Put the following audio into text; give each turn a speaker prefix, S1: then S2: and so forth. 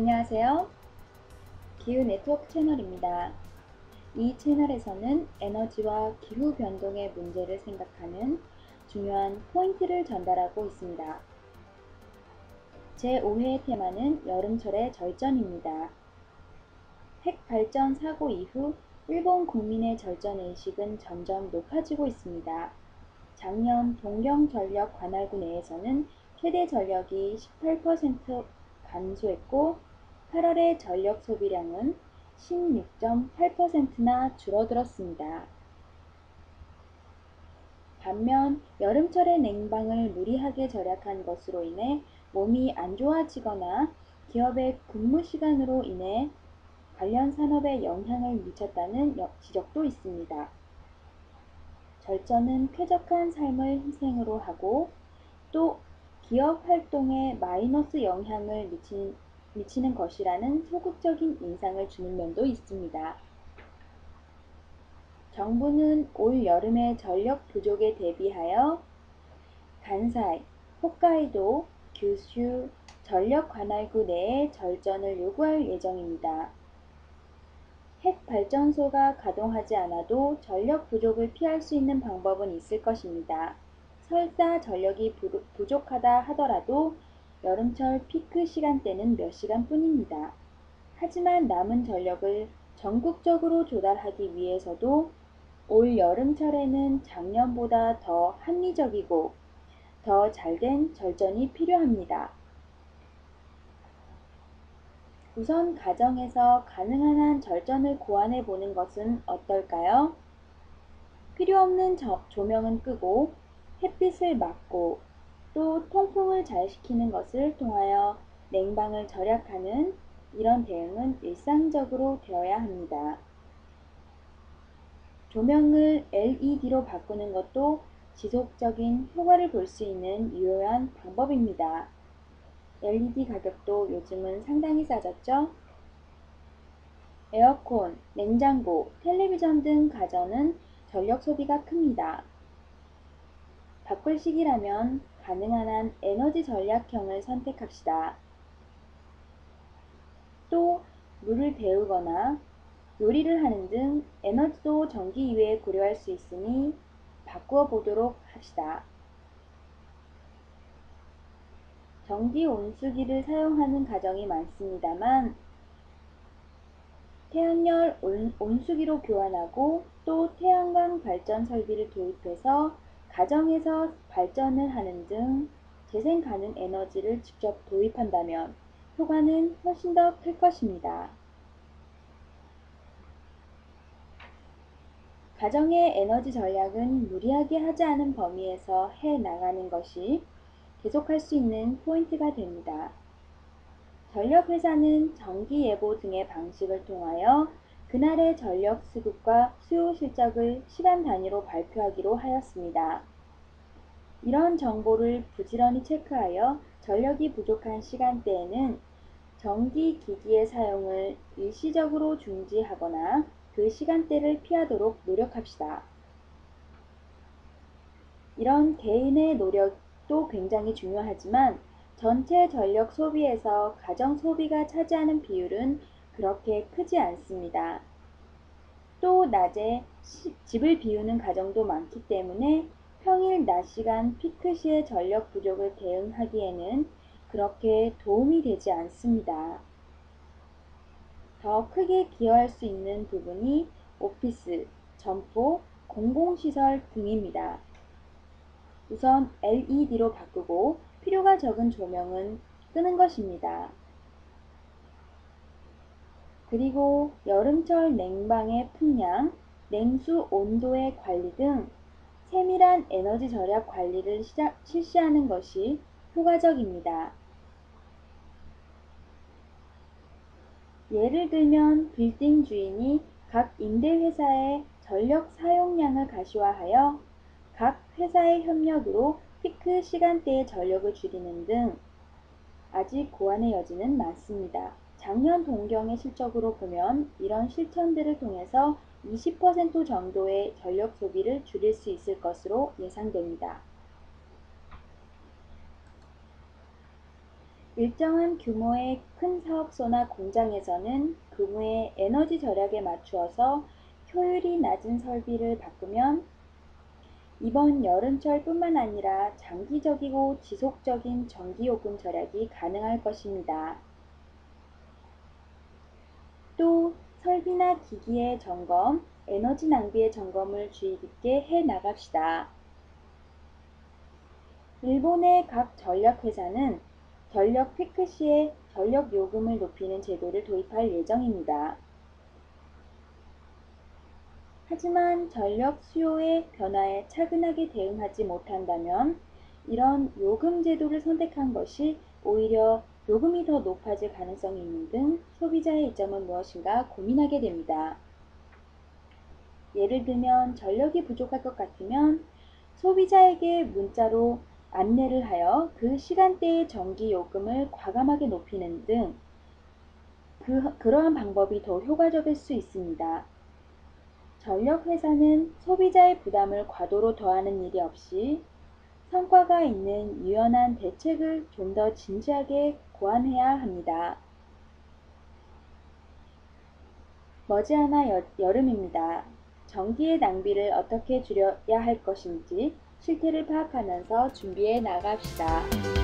S1: 안녕하세요. 기후 네트워크 채널입니다. 이 채널에서는 에너지와 기후 변동의 문제를 생각하는 중요한 포인트를 전달하고 있습니다. 제5회 테마는 여름철의 절전입니다. 핵 발전 사고 이후 일본 국민의 절전 의식은 점점 높아지고 있습니다. 작년 동경전력 관할구 내에서는 최대 전력이 18% 감소했고 8월의 전력 소비량은 16.8%나 줄어들었습니다. 반면 여름철의 냉방을 무리하게 절약한 것으로 인해 몸이 안 좋아지거나 기업의 근무 시간으로 인해 관련 산업에 영향을 미쳤다는 지적도 있습니다. 절전은 쾌적한 삶을 희생으로 하고 또 기업 활동에 마이너스 영향을 미친, 미치는 것이라는 소극적인 인상을 주는 면도 있습니다. 정부는 올 여름의 전력 부족에 대비하여 간사이, 홋카이도, 규슈, 전력 관할구 내에 절전을 요구할 예정입니다. 핵 발전소가 가동하지 않아도 전력 부족을 피할 수 있는 방법은 있을 것입니다. 설사 전력이 부족하다 하더라도 여름철 피크 시간대는 몇 시간 뿐입니다. 하지만 남은 전력을 전국적으로 조달하기 위해서도 올 여름철에는 작년보다 더 합리적이고 더 잘된 절전이 필요합니다. 우선 가정에서 가능한 한 절전을 고안해 보는 것은 어떨까요? 필요 없는 조명은 끄고 햇빛을 막고 또 통풍을 잘 시키는 것을 통하여 냉방을 절약하는 이런 대응은 일상적으로 되어야 합니다. 조명을 LED로 바꾸는 것도 지속적인 효과를 볼 수 있는 유효한 방법입니다. LED 가격도 요즘은 상당히 싸졌죠? 에어컨, 냉장고, 텔레비전 등 가전은 전력 소비가 큽니다. 바꿀 시기라면 가능한 한 에너지 전략형을 선택합시다. 또 물을 데우거나 요리를 하는 등 에너지도 전기 이외에 고려할 수 있으니 바꾸어 보도록 합시다. 전기 온수기를 사용하는 가정이 많습니다만 태양열 온수기로 교환하고 또 태양광 발전 설비를 도입해서 가정에서 발전을 하는 등 재생 가능 에너지를 직접 도입한다면 효과는 훨씬 더 클 것입니다. 가정의 에너지 전략은 무리하게 하지 않은 범위에서 해 나가는 것이 계속할 수 있는 포인트가 됩니다. 전력회사는 정기 예보 등의 방식을 통하여 그날의 전력 수급과 수요 실적을 시간 단위로 발표하기로 하였습니다. 이런 정보를 부지런히 체크하여 전력이 부족한 시간대에는 전기 기기의 사용을 일시적으로 중지하거나 그 시간대를 피하도록 노력합시다. 이런 개인의 노력도 굉장히 중요하지만 전체 전력 소비에서 가정 소비가 차지하는 비율은 그렇게 크지 않습니다. 또 낮에 집을 비우는 가정도 많기 때문에 평일 낮 시간 피크 시의 전력 부족을 대응하기에는 그렇게 도움이 되지 않습니다. 더 크게 기여할 수 있는 부분이 오피스, 점포, 공공시설 등입니다. 우선 LED로 바꾸고 필요가 적은 조명은 끄는 것입니다. 그리고 여름철 냉방의 풍량, 냉수 온도의 관리 등 세밀한 에너지 절약 관리를 시작, 실시하는 것이 효과적입니다. 예를 들면 빌딩 주인이 각 임대회사의 전력 사용량을 가시화하여 각 회사의 협력으로 피크 시간대의 전력을 줄이는 등 아직 고안의 여지는 많습니다. 작년 동경의 실적으로 보면 이런 실천들을 통해서 20% 정도의 전력 소비를 줄일 수 있을 것으로 예상됩니다. 일정한 규모의 큰 사업소나 공장에서는 근무의 에너지 절약에 맞추어서 효율이 낮은 설비를 바꾸면 이번 여름철 뿐만 아니라 장기적이고 지속적인 전기요금 절약이 가능할 것입니다. 또 설비나 기기의 점검, 에너지 낭비의 점검을 주의 깊게 해 나갑시다. 일본의 각 전력회사는 전력 피크 시에 전력 요금을 높이는 제도를 도입할 예정입니다. 하지만 전력 수요의 변화에 차근하게 대응하지 못한다면 이런 요금 제도를 선택한 것이 오히려 요금이 더 높아질 가능성이 있는 등 소비자의 이점은 무엇인가 고민하게 됩니다. 예를 들면 전력이 부족할 것 같으면 소비자에게 문자로 안내를 하여 그 시간대의 전기 요금을 과감하게 높이는 등 그, 그러한 방법이 더 효과적일 수 있습니다. 전력회사는 소비자의 부담을 과도로 더하는 일이 없이 성과가 있는 유연한 대책을 좀 더 진지하게 고안해야 합니다. 머지않아 여, 여름입니다. 전기의 낭비를 어떻게 줄여야 할 것인지 실태를 파악하면서 준비해 나갑시다.